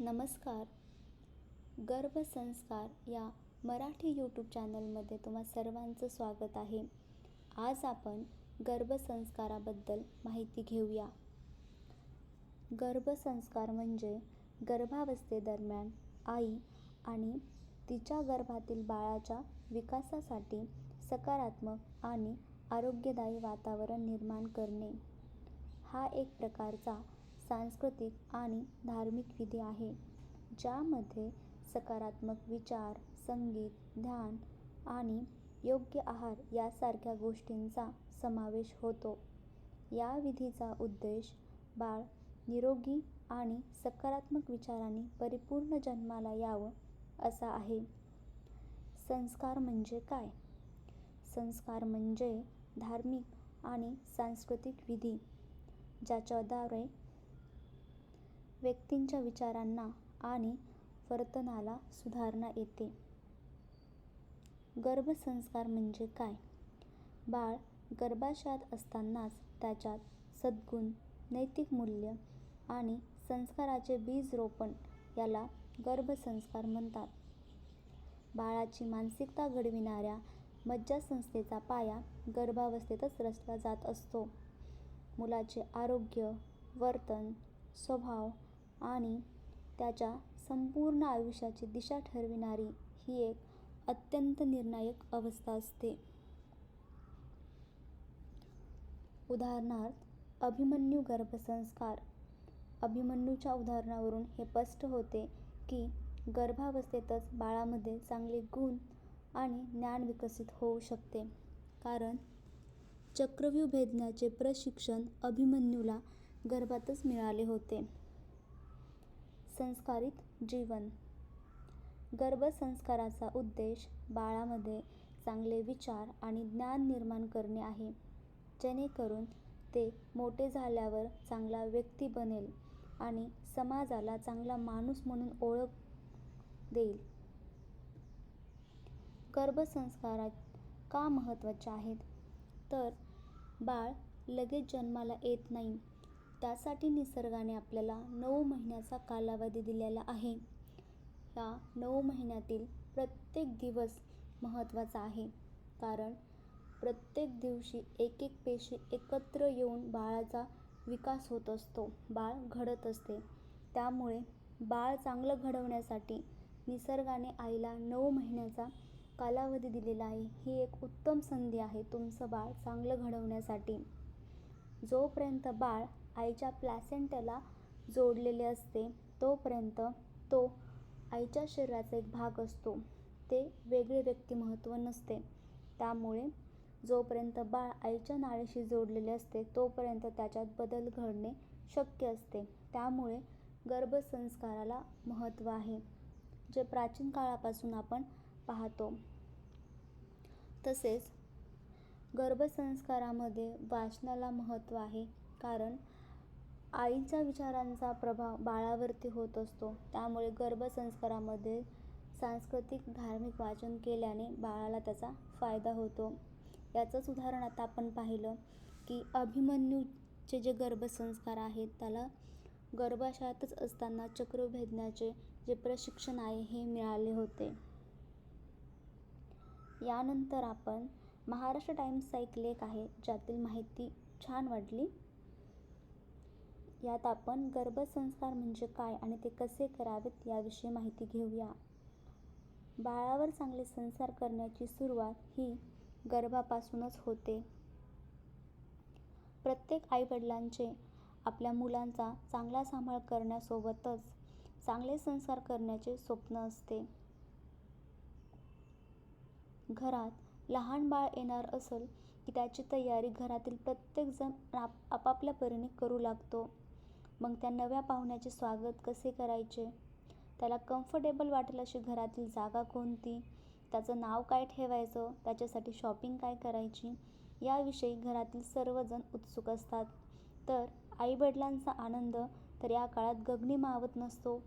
नमस्कार. गर्भसंस्कार या मराठी यूट्यूब चॅनलमध्ये तुम्हा सर्वांचं स्वागत आहे. आज आपण गर्भसंस्काराबद्दल माहिती घेऊया. गर्भसंस्कार म्हणजे गर्भावस्थेदरम्यान आई आणि तिच्या गर्भातील बाळाच्या विकासासाठी सकारात्मक आणि आरोग्यदायी वातावरण निर्माण करणे. हा एक प्रकारचा सांस्कृतिक आणि धार्मिक विधी आहे ज्यामध्ये सकारात्मक विचार संगीत ध्यान आणि योग्य आहार यासारख्या गोष्टींचा समावेश होतो. या विधीचा उद्देश बाळ निरोगी आणि सकारात्मक विचारांनी परिपूर्ण जन्माला यावं असा आहे. संस्कार म्हणजे काय? संस्कार म्हणजे धार्मिक आणि सांस्कृतिक विधी ज्याच्याद्वारे व्यक्तींच्या विचारांना आणि वर्तनाला सुधारणा येते. गर्भसंस्कार म्हणजे काय? बाळ गर्भाशयात असतानाच त्याच्यात सद्गुण नैतिक मूल्य आणि संस्काराचे बीज रोपण याला गर्भसंस्कार म्हणतात. बाळाची मानसिकता घडविणाऱ्या मज्जासंस्थेचा पाया गर्भावस्थेतच रचला जात असतो. मुलाचे आरोग्य वर्तन स्वभाव आणि त्याच्या संपूर्ण आयुष्याची दिशा ठरविणारी ही एक अत्यंत निर्णायक अवस्था असते. उदाहरणार्थ अभिमन्यू गर्भसंस्कार. अभिमन्यूच्या उदाहरणावरून हे स्पष्ट होते की गर्भावस्थेतच बाळामध्ये चांगले गुण आणि ज्ञान विकसित होऊ शकते. कारण चक्रव्यूह भेदण्याचे प्रशिक्षण अभिमन्यूला गर्भातच मिळाले होते. संस्कारित जीवन. गर्भसंस्काराचा उद्देश बाळामध्ये चांगले विचार आणि ज्ञान निर्माण करणे आहे. जेणेकरून ते मोठे झाल्यावर चांगला व्यक्ती बनेल आणि समाजाला चांगला माणूस म्हणून ओळख देईल. गर्भसंस्कारात का महत्त्वाचे आहेत? तर बाळ लगेच जन्माला येत नाही. त्यासाठी निसर्गाने आपल्याला नऊ महिन्याचा कालावधी दिलेला आहे. ह्या नऊ महिन्यातील प्रत्येक दिवस महत्त्वाचा आहे. कारण प्रत्येक दिवशी एक एक पेशी एकत्र येऊन बाळाचा विकास होत असतो बाळ घडत असते. त्यामुळे बाळ चांगलं घडवण्यासाठी निसर्गाने आईला नऊ महिन्याचा कालावधी दिलेला आहे. ही एक उत्तम संधी आहे तुमचं बाळ चांगलं घडवण्यासाठी. जोपर्यंत बाळ आईच्या प्लॅसेंटला जोडलेले असते तोपर्यंत तो आईच्या शरीराचा एक भाग असतो. ते वेगळे व्यक्तिमत्त्व नसते. त्यामुळे जोपर्यंत बाळ आईच्या नाळीशी जोडलेले असते तोपर्यंत त्याच्यात बदल घडणे शक्य असते. त्यामुळे गर्भसंस्काराला महत्त्व आहे जे प्राचीन काळापासून आपण पाहतो. तसेच गर्भसंस्कारामध्ये वाचनाला महत्त्व आहे कारण आईच्या विचारांचा प्रभाव बाळावरती होत असतो. त्यामुळे गर्भसंस्कारामध्ये सांस्कृतिक धार्मिक वाचन केल्याने बाळाला त्याचा फायदा होतो. याचंच उदाहरण आता आपण पाहिलं की अभिमन्यूचे जे गर्भसंस्कार आहेत त्याला गर्भाशयातच असताना चक्रभेदनाचे जे प्रशिक्षण आहे हे मिळाले होते. यानंतर आपण महाराष्ट्र टाइम्सचा एक लेख आहे ज्यातील माहिती छान वाटली. यात आपण गर्भसंस्कार म्हणजे काय आणि ते कसे करावेत याविषयी माहिती घेऊया. बाळावर चांगले संसार करण्याची सुरुवात ही गर्भापासूनच होते. प्रत्येक आईवडिलांचे आपल्या मुलांचा चांगला सांभाळ करण्यासोबतच चांगले संस्कार करण्याचे स्वप्न असते. घरात लहान बाळ येणार असेल की त्याची तयारी घरातील प्रत्येकजण आप आपापल्या परीने करू लागतो. मग त्या नव्या पाहुण्याचे स्वागत कसे करायचे? त्याला कम्फर्टेबल वाटेल अशी घरातील जागा कोणती? त्याचं नाव काय ठेवायचं? त्याच्यासाठी शॉपिंग काय करायची? याविषयी घरातील सर्वजण उत्सुक असतात. तर आईवडिलांचा आनंद तर या काळात गगनी मावत नसतो.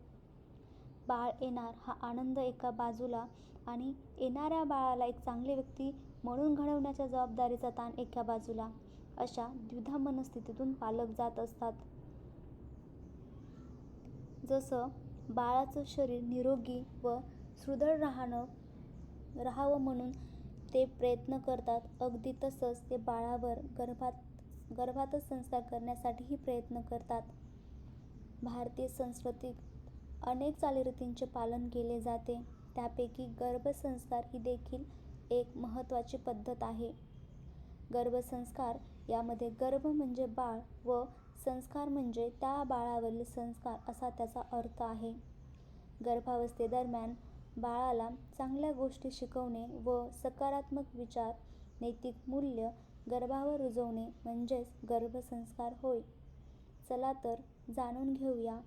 बाळ येणार हा आनंद एका बाजूला आणि येणाऱ्या बाळाला एक चांगली व्यक्ती म्हणून घडवण्याच्या जबाबदारीचा ताण एका बाजूला. अशा द्विधा मनस्थितीतून पालक जात असतात. जसं बाळाचं शरीर निरोगी व सुदृढ राहणं राहावं म्हणून ते प्रयत्न करतात. अगदी तसंच ते बाळावर गर्भात गर्भातच संस्कार करण्यासाठीही प्रयत्न करतात. भारतीय संस्कृतीत अनेक चालीरीतींचे पालन केले जाते. त्यापैकी गर्भसंस्कार ही देखील एक महत्त्वाची पद्धत आहे. गर्भसंस्कार यामध्ये गर्भ म्हणजे बाळ व संस्कार म्हणजे त्या बाळावरील संस्कार असा त्याचा अर्थ आहे. गर्भावस्थेदरम्यान बाळाला चांगल्या गोष्टी शिकवणे व सकारात्मक विचार नैतिक मूल्य गर्भावर रुजवणे म्हणजेच गर्भसंस्कार होय. चला तर जाणून घेऊया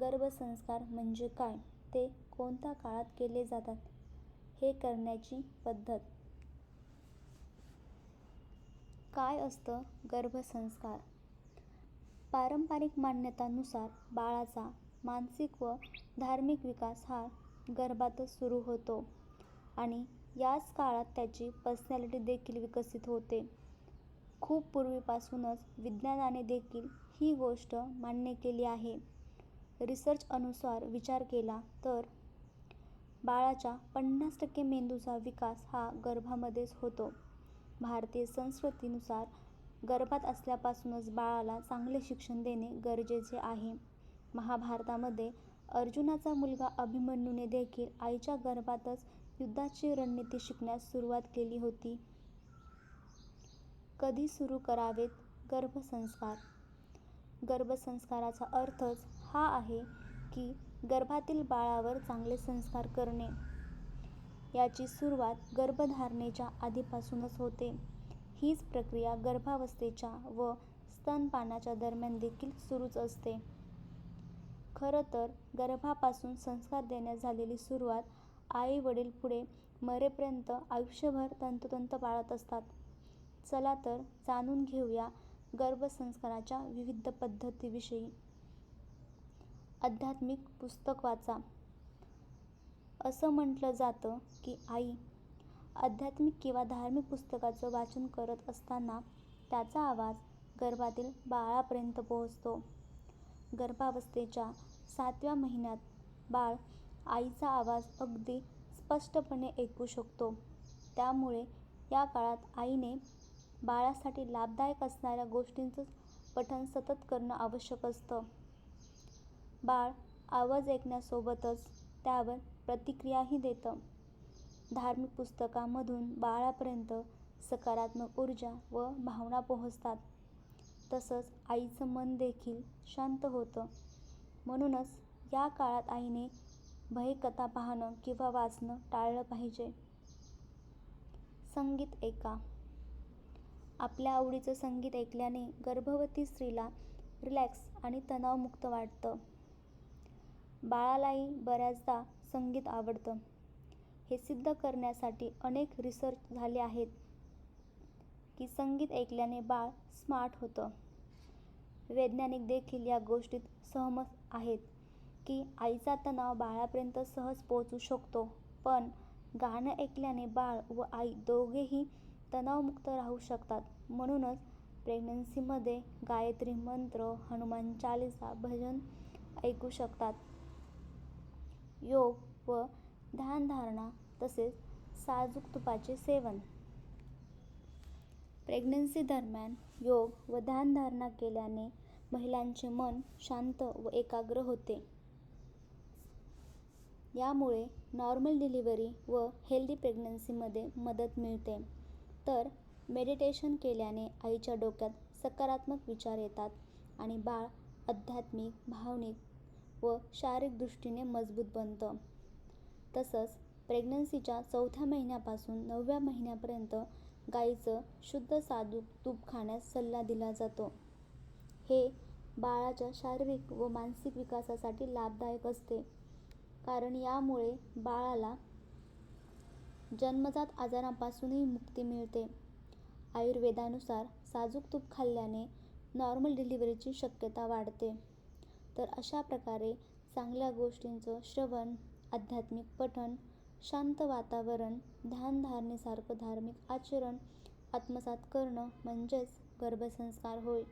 गर्भसंस्कार म्हणजे काय ते कोणत्या काळात केले जातात? हे करण्याची पद्धत. काय असतं गर्भसंस्कार? पारंपरिक मान्यतांनुसार बाळाचा मानसिक व धार्मिक विकास हा गर्भातच सुरू होतो आणि याच काळात त्याची पर्सनॅलिटी देखील विकसित होते. खूप पूर्वीपासूनच विज्ञानाने देखील ही गोष्ट मान्य केली आहे. रिसर्च अनुसार विचार केला तर बाळाच्या पन्नास टक्के मेंदूचा विकास हा गर्भामध्येच होतो. भारतीय संस्कृतीनुसार गर्भात असल्यापासूनच बाळाला चांगले शिक्षण देणे गरजेचे आहे. महाभारतामध्ये अर्जुनाचा मुलगा अभिमन्यूने देखील आईच्या गर्भातच युद्धाची रणनीती शिकण्यास सुरुवात केली होती. कधी सुरू करावेत गर्भसंस्कार? गर्भसंस्काराचा अर्थच हा आहे की गर्भातील बाळावर चांगले संस्कार करणे. याची सुरुवात गर्भधारणेच्या आधीपासूनच होते. हीच प्रक्रिया गर्भावस्थेच्या व स्तनपानाच्या दरम्यान देखील सुरूच असते. खरं तर गर्भापासून संस्कार देण्यास झालेली सुरुवात आई वडील पुढे मरेपर्यंत आयुष्यभर तंतोतंत पाळत असतात. चला तर जाणून घेऊया गर्भसंस्काराच्या विविध पद्धतीविषयी. आध्यात्मिक पुस्तक वाचा. असं म्हटलं जातं की आई आध्यात्मिक किंवा धार्मिक पुस्तकाचं वाचन करत असताना त्याचा आवाज गर्भातील बाळापर्यंत पोहोचतो. गर्भावस्थेच्या सातव्या महिन्यात बाळ आईचा आवाज अगदी स्पष्टपणे ऐकू शकतो. त्यामुळे या काळात आईने बाळासाठी लाभदायक असणाऱ्या गोष्टींचं पठण सतत करणं आवश्यक असतं. बाळ आवाज ऐकण्यासोबतच त्यावर प्रतिक्रियाही देतं. धार्मिक पुस्तकामधून बाळापर्यंत सकारात्मक ऊर्जा व भावना पोहोचतात. तसंच आईचं मन देखील शांत होतं. म्हणूनच या काळात आईने भयकथा पाहणं किंवा वाचणं टाळलं पाहिजे. संगीत ऐका. आपल्या आवडीचं संगीत ऐकल्याने गर्भवती स्त्रीला रिलॅक्स आणि तणावमुक्त वाटतं. बाळालाही बऱ्याचदा संगीत आवडतं. हे सिद्ध करण्यासाठी अनेक रिसर्च झाले आहेत की संगीत ऐकल्याने बाळ स्मार्ट होतं. वैज्ञानिक देखील या गोष्टीत सहमत आहेत की आईचा तणाव बाळापर्यंत सहज पोहोचू शकतो पण गाणं ऐकल्याने बाळ व आई दोघेही तणावमुक्त राहू शकतात. म्हणूनच प्रेग्नन्सीमध्ये गायत्री मंत्र हनुमान चालीसा भजन ऐकू शकतात. योग व ध्यानधारणा तसेच साजूक तुपाचे सेवन. प्रेग्नन्सी दरम्यान योग व ध्यानधारणा केल्याने महिलांचे मन शांत व एकाग्र होते. यामुळे नॉर्मल डिलिव्हरी व हेल्दी प्रेग्नन्सीमध्ये मदत मिळते. तर मेडिटेशन केल्याने आईच्या डोक्यात सकारात्मक विचार येतात आणि बाळ आध्यात्मिक भावनिक व शारीरिक दृष्टीने मजबूत बनतं. तसंच प्रेग्नन्सीच्या चौथ्या महिन्यापासून नवव्या महिन्यापर्यंत गाईचं शुद्ध साजूक तूप खाण्यास सल्ला दिला जातो. हे बाळाच्या शारीरिक व मानसिक विकासासाठी लाभदायक असते. कारण यामुळे बाळाला जन्मजात आजारांपासूनही मुक्ती मिळते. आयुर्वेदानुसार साजूक तूप खाल्ल्याने नॉर्मल डिलिव्हरीची शक्यता वाढते. तर अशा प्रकारे चांगल्या गोष्टींचं श्रवण आध्यात्मिक पठण शांत वातावरण ध्यानधारणेसारखं धार्मिक आचरण आत्मसात करणं म्हणजेच गर्भसंस्कार होय.